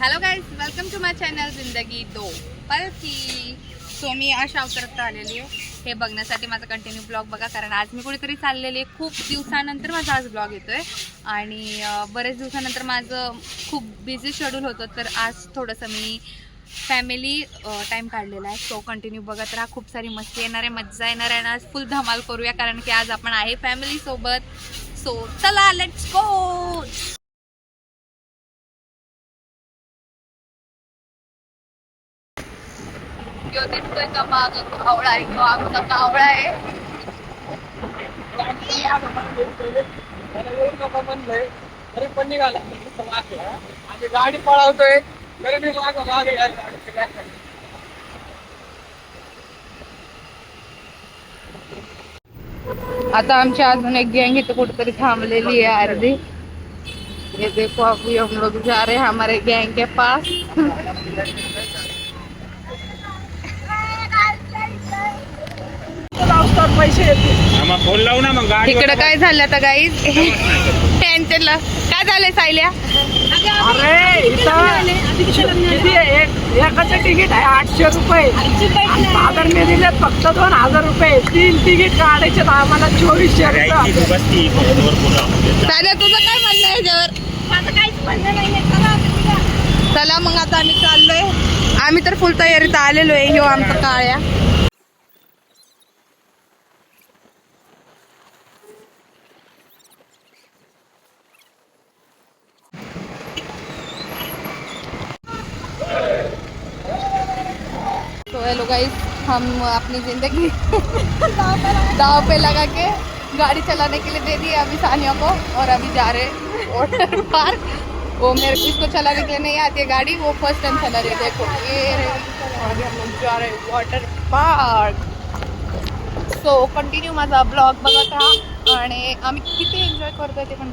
Hello guys welcome to my channel जिंदगी दो पलकी so मी अशा अवतरत आलेली आहे. हे बघण्यासाठी माझा कंटिन्यू ब्लॉग बघा कारण आज मी कुठेतरी चाललेली आहे. खूप दिवसानंतर माझा आज ब्लॉग येतो आहे आणि बरेच दिवसानंतर माझं खूप बिझी शेड्यूल होतं तर आज थोडंसं मी फॅमिली टाईम काढलेला आहे. सो कंटिन्यू बघत राहा. खूप सारी मस्ती येणार आहे मज्जा येणार आहे आणि आज फुल धमाल करूया कारण की आज आपण आहे फॅमिलीसोबत सो चला लेट्स गो यो दिसतोय का माग कावळा आहे तो आमचा कावळा आहे तरी पण निघाला आणि गाडी पळवतोय तरी मी माग मागे आता आमची अजून एक गँग इथे कुठेतरी थांबलेली आहे अर्धी. ये देखो अभी हम लोग जा रहे हैं हमारे गैंग के पास. पैसे. येतील आम्हा फोन लावू ना मग गाडी इकडे काय झालं आता गाईज टेन्शनला काय झालंय सायल्या? अरे एकाचं तिकीट आहे आठशे रुपये. साधारण दिले फक्त दोन हजार रुपये. तीन तिकीट काढायचे तर आम्हाला चोवीसशे सायल्या तुझं काय म्हणणं आहे याच्यावर? माझं काहीच म्हणणं नाहीये. चला आता निघा. चला मग आता आम्ही चाललोय. आम्ही तर फुल तयारीत आलेलो आहे. ह्यो आमचा काळ्या तो हेलो गाइस हम अपनी जिंदगी दाव पे लगा के गाड़ी चलाने के लिए दे दी अभी सानिया को और अभी जा रहे हैं वाटर पार्क। वो मेरे को इसको चलाने के लिए नहीं आती है गाड़ी वो फर्स्ट टाइम चला रही है। देखो ये और हम लोग जा रहे वाटर पार्क सो कंटिन्यू माझा ब्लॉग बघत राहा आणि आम्ही किती एन्जॉय करतोय ते पण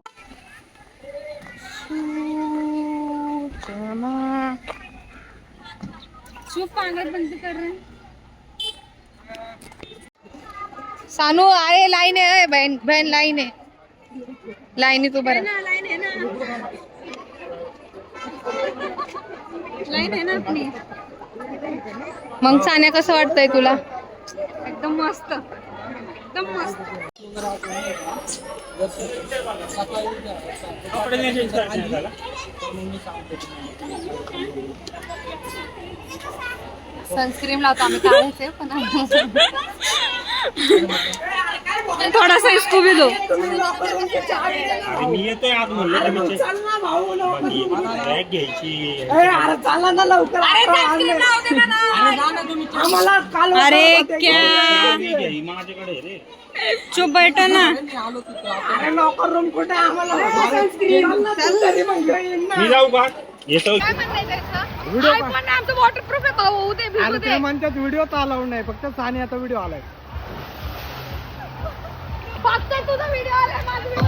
चुप पांगत बंद कर रहे हैं सानू आहे लाईन आहे बहन बहन लाईन आहे लाईनीत उभं राहा. ना लाइन है ना। लाइन है ना अपनी। मग सान्या कसं वाटतंय तुला? एकदम मस्त एकदम मस्त। सनस्क्रीम लावतो आम्ही काढायचे पण थोड़ा सा इसको भी दो. अरे मी येतोय आज म्हणलं तर मी ते- बाकी बॅग घ्यायची अरे चला ना लवकर. आम्हाला काल अरे ही माझ्याकडे रे. चुप बैठो ना. नोकर रूम कुठे आहे? आम्हाला तरी मग घेईन ना. मी जाऊ का? येतो. काय आयफोन आमचं वॉटरप्रूफ आहे भाऊ उद्या भिजू अरे दे. ते म्हणतात व्हिडिओ तर अलाउड नाही फक्त सानियाचा व्हिडिओ आलाय. फक्त तुझा व्हिडिओ आला माझा.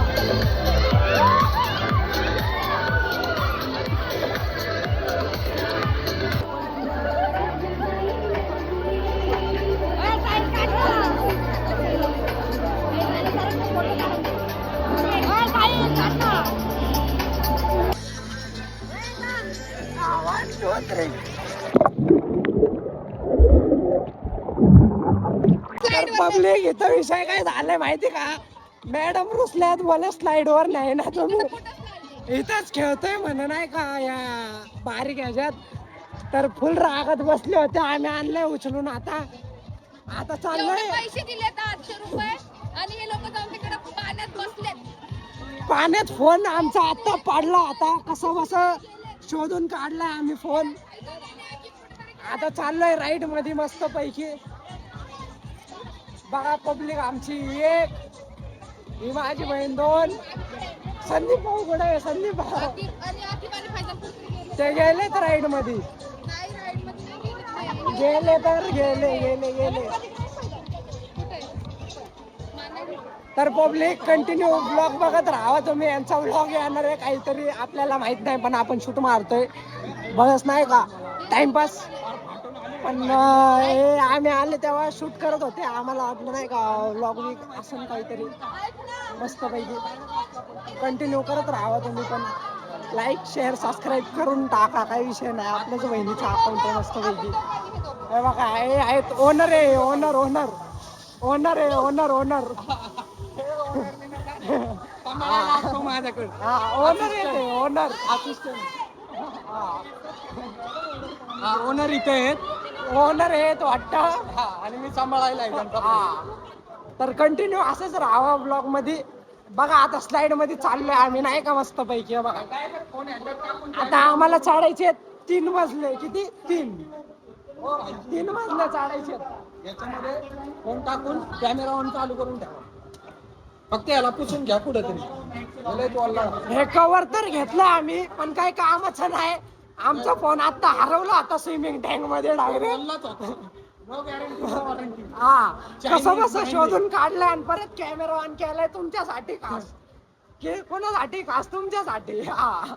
पब्लिक इथं विषय काय झालाय माहिती का? मॅडम रुसल्यात बोले स्लाइड वर नाही ना तुम्ही. इथंच खेळतोय म्हण नाही का या बारीक ह्याच्यात. तर फुल रागात बसले होते आम्ही आणलंय उचलून आता. आता चाललंय. पैसे दिले आठशे रुपये आणि हे लोक जाऊन तिकडे पाण्यात फोन आमचा आता पाडला आता कसं बस शोधून काढलाय आम्ही फोन आता चाललोय राईडमध्ये मस्त पैकी बघा पब्लिक आमची एक ही माझी बहीण दोन. संदीप भाऊ कुठे आहे? संदीप भाऊ. कुठे गेले? ते गेलेत राईडमध्ये गेले. तर गेले गेले गेले. तर पब्लिक कंटिन्यू ब्लॉग बघत राहा तुम्ही. यांचा ब्लॉग येणार आहे काहीतरी. आपल्याला माहीत नाही पण आपण शूट मारतोय. बघच नाही का? टाइमपास पण हे आम्ही आले तेव्हा शूट करत होते. आम्हाला वाटलं नाही का ब्लॉग वीक असं काहीतरी. मस्त पैकी. कंटिन्यू करत राहा तुम्ही पण. लाईक शेअर सबस्क्राईब करून टाका. काही विषय नाही. आपल्याच बहिणीचा अकाउंट आहे मस्त पैकी. हे बघा हे आहेत ओनर आहे. ओनर ओनर ओनर आहे. ओनर ओनर माझ्याकडे हा ओनर आहे ओनर ओनर इथे आहेत. ओनर आहेत वाटतं हा आणि मी सांभाळायला आहे त्यांचा हा. तर कंटिन्यू असंच राहावा ब्लॉगमध्ये. बघा आता स्लाइडमध्ये चाललोय आम्ही नाही का मस्त पैकी बघा. आता आम्हाला चढायचे तीन मजले किती? तीन. तीन मजले चढायचे याच्यामध्ये फोन टाकून कॅमेरा ऑन चालू करून ठेवा. फक्त याला पुसून घ्या कुठं तरी हे कवर तर घेतलं आम्ही पण काही कामाचं नाही. आमचा फोन आता हरवला होता. स्विमिंग टँकमध्ये डायरेक्ट हा कसं बस शोधून काढलाय आणि परत कॅमेरा ऑन केलाय तुमच्यासाठी खास. के कोणासाठी खास? तुमच्यासाठी हा.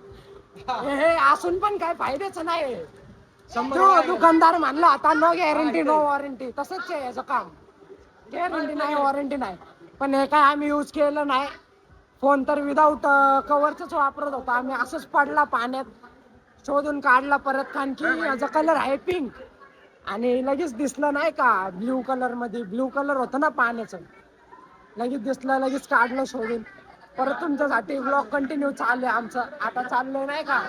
असून पण काय फायद्याच नाही तो दुकानदार म्हणला आता नो गॅरंटी नो वॉरंटी तसंच आहे याचं काम. गॅरंटी नाही वॉरंटी नाही. पण हे काय आम्ही यूज केलं नाही. फोन तर विदाऊट कवरच वापरत होता. आम्ही असंच पडला पाण्यात. शोधून काढला परत की याचा कलर आहे पिंक आणि लगेच दिसलं नाही का ब्ल्यू कलरमध्ये? ब्ल्यू कलर होतं ना पाण्याचं. लगेच दिसलं लगेच काढलं शोधून. परत तुमच्यासाठी ब्लॉग कंटिन्यू चाललंय आमचं. आता चाललंय नाही का?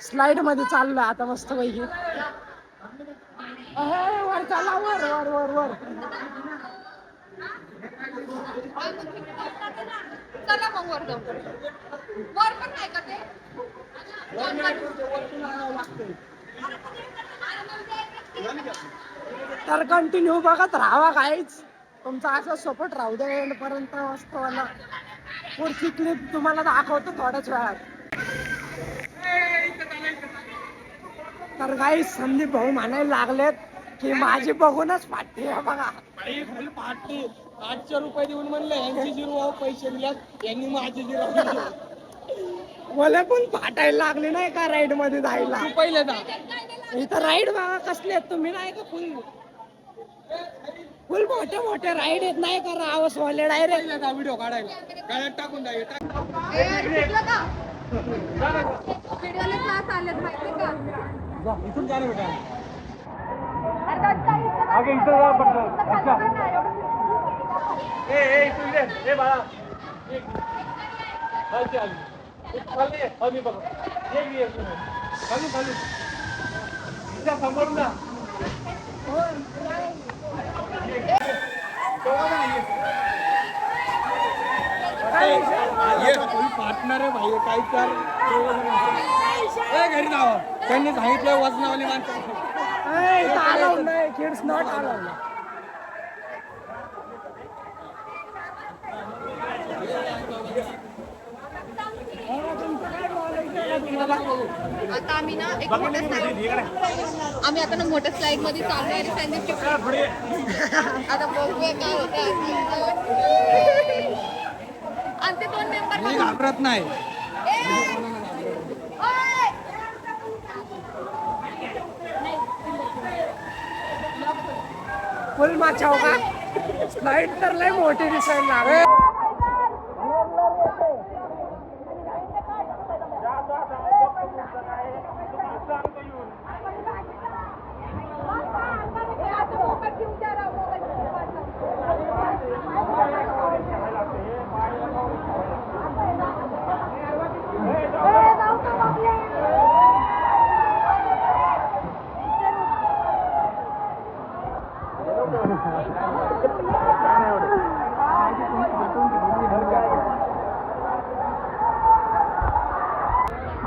स्लाइडमध्ये चाललंय आता मस्त पैकी वर चला वर वर वर वर. चला मग वर जाऊ. वर पण नाही का ते? तर कंटिन्यू बघत राहावा काहीच तुमचा असं सपोर्ट राहू दे end पर्यंत मस्त वाला. पुढची क्लिप तुम्हाला दाखवतो थोड्याच वेळात. तर काही संदीप भाऊ म्हणायला लागलेत की माझी बघूनच फाटते हे बघा पाटली आठशे रुपये देऊन म्हणलं यांची जिरो पैसे दिल्यात यांनी माझे जिरो मला पण फाटायला लागले नाही का राईडमध्ये जायला? तू पहिले जा. इथं राईड बघा कसले आहेत तुम्ही नाही का फुल फुल मोठे मोठे राईड आहेत नाही का रावसवाले डायरेक्ट पहिले जा व्हिडिओ काढायला. गाड्यात टाकून द्या टाक. व्हिडिओला क्लास आलेत माहिती का? जा, इथून जा रे बेटा. आगे इथं जा. पार्टनर आहे भाई काय कर घरी जावं. त्यांनी सांगितलं वजनावाली माणसं. नाही किड्स नॉट आता आम्ही ना एक मोठ्या स्लाइड आम्ही आता ना मोठ्या स्लाइडमध्ये चाललोय आणि संदीपचे आता बघूया काय होतं आणि ते दोन मेंबर मी घाबरत नाही. फुल माछाव का स्लाइड तर लय मोठी दिसायला लागली.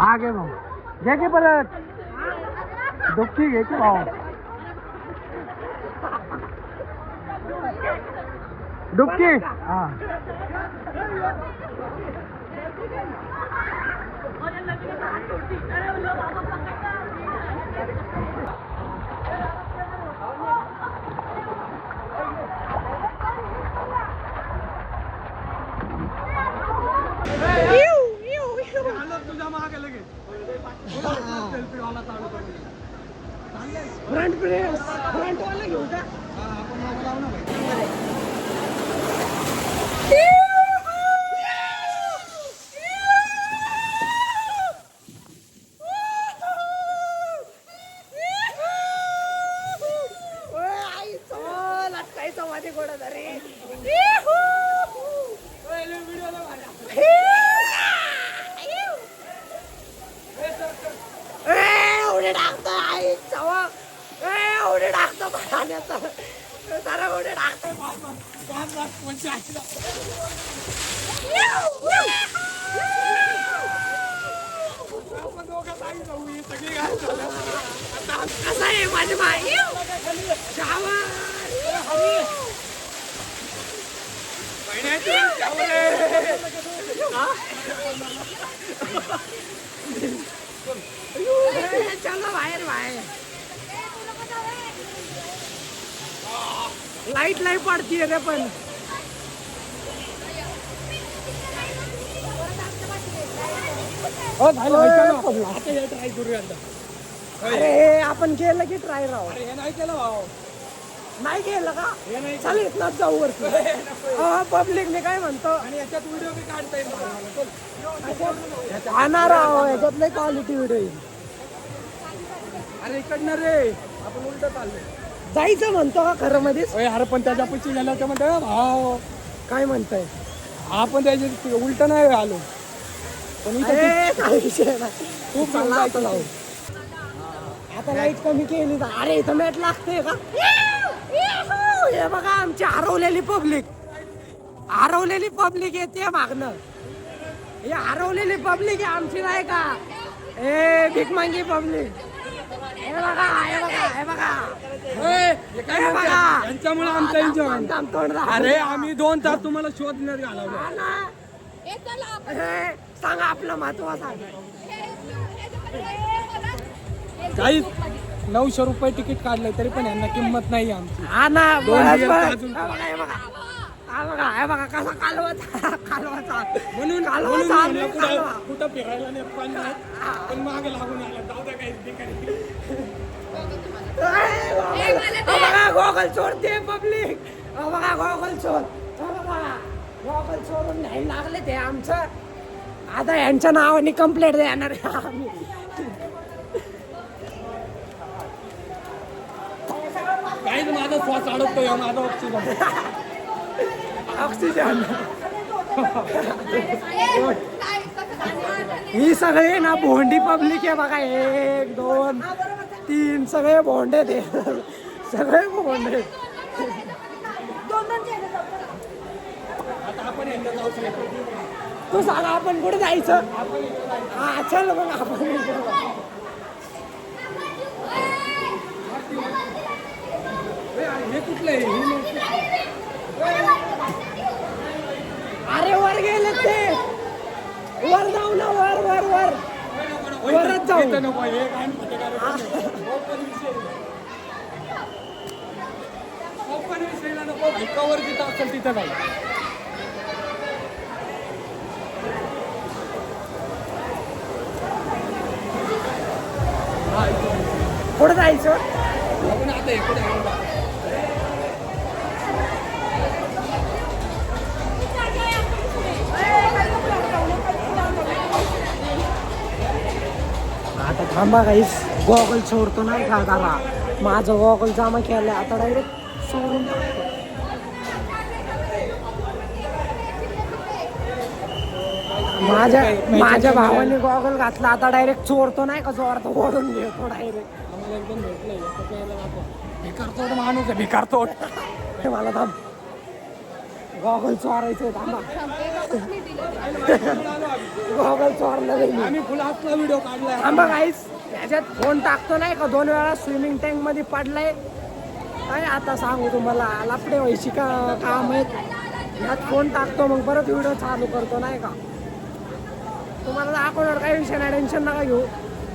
आगे भाऊ घे की परत. दुःखी घे की भाऊ. डुबकी हा तुझ्या मागे लगेच सेल्फी वाला चालू करून फ्रंट प्रेस फ्रंट वाला घेऊ का हा, आपण मागं लावू ना भाई कुठेतरी उडी टाकतो आई चवा उडी टाकतो पाण्याचं जरा उडी टाकतो कसं आहे माझी बाई शावर चलो बाहेर बाहेर लाइट पडतीये रे पण. हो ना. हे ट्राय करूया. अरे आपण केलं की ट्राय राव. हे नाही केलं भाऊ. नाही केलं का? हे नाही चल इथनं जाऊ वरती. पब्लिक मी काय म्हणतो? आणि याच्यात व्हिडिओ बी काढता येईल मला. चल. आणणार राव याच्यात लय क्वालिटी व्हिडिओ येईल. अरे इकडनं रे. आपण उलट चाललोय. जायचं म्हणतो का खरं मध्येच. ओय अरे पण त्याच्या पैसे गेला तर म्हणतो भाऊ काय म्हणताय? आपण त्याच्या उलट नाही आलो. पण इथं काय विषय नाही खूप जायचं. आता लाइट कमी केली तर अरे इथं मॅट लागते का? हे बघा आमची हरवलेली पब्लिक हरवलेली पब्लिक येते मागणं. हे हरवलेली पब्लिक आहे आमची नाही का? ए भीक मांगी पब्लिक हे बघा हे बघा हे बघा. ओय, हे काय हे बघा. म्हणतात? यांच्यामुळे आमचा दाखव. अरे आम्ही दोन तास तुम्हाला शोधण्यात घालवलं. सांगा आपलं महत्त्व सांगा काही नऊशे रुपये तिकीट काढलंय तरी पण यांना किंमत नाही आमची. हा ना दोन बस, दिवस बस. अजून. हे बघा, कसा कालवाचा कालवाचा. म्हणून कालवा म्हणून चालू म्हणलं आहे, कुठं कालवा. कुठं फिरायला नाही पण नाही पण मागे लागून आला जाऊ द्या काही ठिकाणी. हा बघा गॉगल चोरते पब्लिक. बघा गॉगल चोर. हा बघा. गॉगल चोरून न्यायला लागले ते आमचं. आता यांच्या नावाने कंप्लेंट देणार आहे आम्ही. काहीच माझा श्वास अडकतोय माझा ऑक्सिजन ऑक्सिजन. ही सगळे ना भोंडी पब्लिक आहे बघा एक दोन तीन सगळे भोंडे ते. सगळे भोंडे तू सांगा आपण कुठे जायचं? हा चल मग आपण. हे कुठलं हे. अरे वर गेले ते. वर जाऊ ना वर वर वर. वरच जाऊ. कवर जिथं असेल तिथं नाही. हा. कुठे जायचं? आपण आता इकडे थांबा काहीच गॉगल सोडतो नाही का दादा माझं गॉगल जमा केलं आता डायरेक्ट सोडून माझ्या माझ्या भावाने गॉगल घातला आता डायरेक्ट चोरतो नाही का चोरतो ओढून घेतो डायरेक्ट आम्हाला एकदम माणूस आहे मला थांब. गॉगल चोरायचं थांबा. गॉगल चोरला आम्ही फुल आतला व्हिडिओ काढलाय. थांबा काहीच त्याच्यात फोन टाकतो नाही का? दोन वेळा स्विमिंग टँकमध्ये पडलाय. काय आता सांगू तुम्हाला लपडे व्हायची का काम आहेत? यात फोन टाकतो मग परत व्हिडिओ चालू करतो नाही का? तुम्हाला दाखवणार काही विषय नाही टेन्शन नका घेऊ.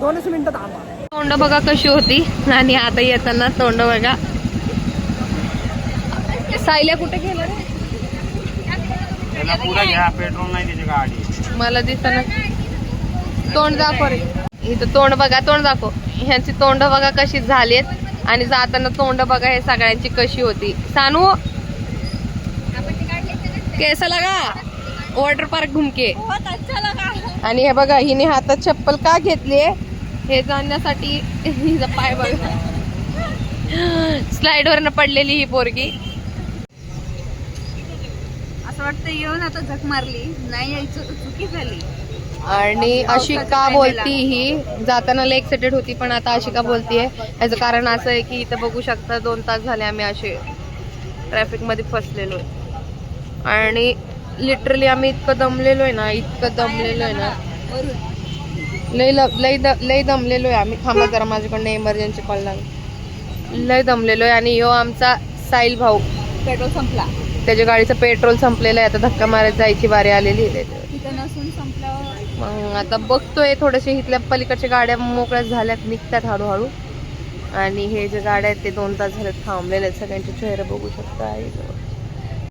दोनच मिनिटं थांबा. तोंड बघा कशी होती. आणि आता येताना तोंड बघा. सायल्या कुठे गेलं? त्याला पुढे घ्या पेट्रोल नाही त्याची गाडी. मला दिसना. तोंड दाखव रे. इथं तोंड बघा तोंड दाखव. ह्यांची तोंड बघा कशी झालीत आणि जाताना तोंड बघा हे सगळ्यांची कशी होती. सानू? कैसा लगा. वॉटर पार्क घुमके. आणि हे बघा हिने हातात चप्पल का घेतलीये हे जाणण्यासाठी हिचा पाय बघा. स्लाइड वरनं पडलेली ही पोरगी. असं वाटतं येऊन आता झक मारली नाही यायचं तर चुकी झाली. आणि अशी पावसाच्या का time बोलती ही जाताना लय एक्साइटेड होती पण आता अशी का बोलतीये. याचं कारण असं आहे की इथं बघू शकता दोन तास झाले आम्ही असे ट्रॅफिकमध्ये फसलेलो आणि लिटरली आम्ही इतकं दमलेलो आहे ना इतकं दमलेलो आहे ना. लय लय दमलेलो आहे आम्ही. थांबा जरा माझ्याकडनं इमर्जन्सी कॉल लागला. लय दमलेलो आहे आणि ह्यो आमचा साईल भाऊ. पेट्रोल संपला. त्याच्या गाडीचं पेट्रोल संपलेलं आहे आता धक्का मारत जायची बारी आलेली आहे. मग आता बघतोय थोडेसे इथल्या पलीकडच्या गाड्या मोकळ्या झाल्यात निघतात हळूहळू. आणि हे जे गाड्या आहेत ते दोन तास झाले थांबलेले आहेत. सगळ्यांचे चेहरे बघू शकता.